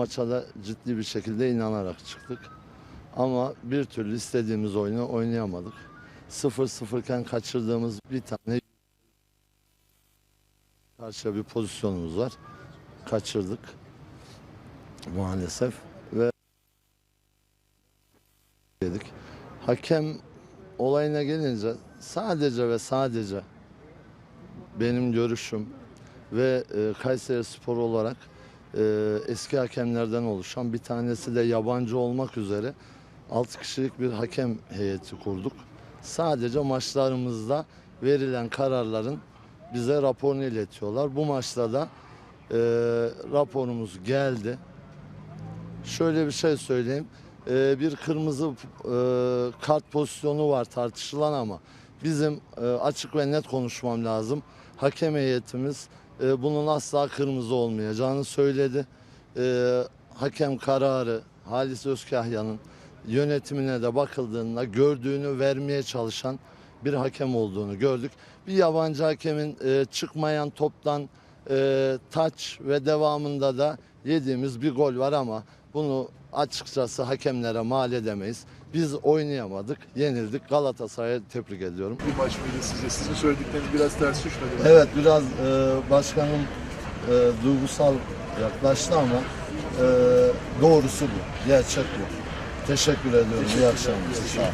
maça da ciddi bir şekilde inanarak çıktık. Ama bir türlü istediğimiz oyunu oynayamadık. 0-0 iken kaçırdığımız bir tane karşıya bir pozisyonumuz var. Kaçırdık maalesef ve dedik. Hakem olayına gelince sadece ve sadece benim görüşüm ve e, Kayseri Spor olarak e, eski hakemlerden oluşan bir tanesi de yabancı olmak üzere 6 kişilik bir hakem heyeti kurduk. Sadece maçlarımızda verilen kararların bize raporunu iletiyorlar. Bu maçta da e, raporumuz geldi. Şöyle bir şey söyleyeyim. E, bir kırmızı e, kart pozisyonu var tartışılan ama bizim e, açık ve net konuşmam lazım. Hakem heyetimiz e, bunun asla kırmızı olmayacağını söyledi. E, hakem kararı Halis Özkahya'nın yönetimine de bakıldığında gördüğünü vermeye çalışan bir hakem olduğunu gördük. Bir yabancı hakemin çıkmayan toptan e, taç ve devamında da yediğimiz bir gol var ama bunu açıkçası hakemlere mal edemeyiz. Biz oynayamadık, yenildik. Galatasaray'ı tebrik ediyorum. Bir maç mıydı sizce? Sizin söyledikleriniz biraz ters düşmedi mi? Evet biraz e, başkanım e, duygusal yaklaştı ama e, doğrusu bu. Gerçek bu. Teşekkür ediyorum. İyi akşamlar. Sağ olun.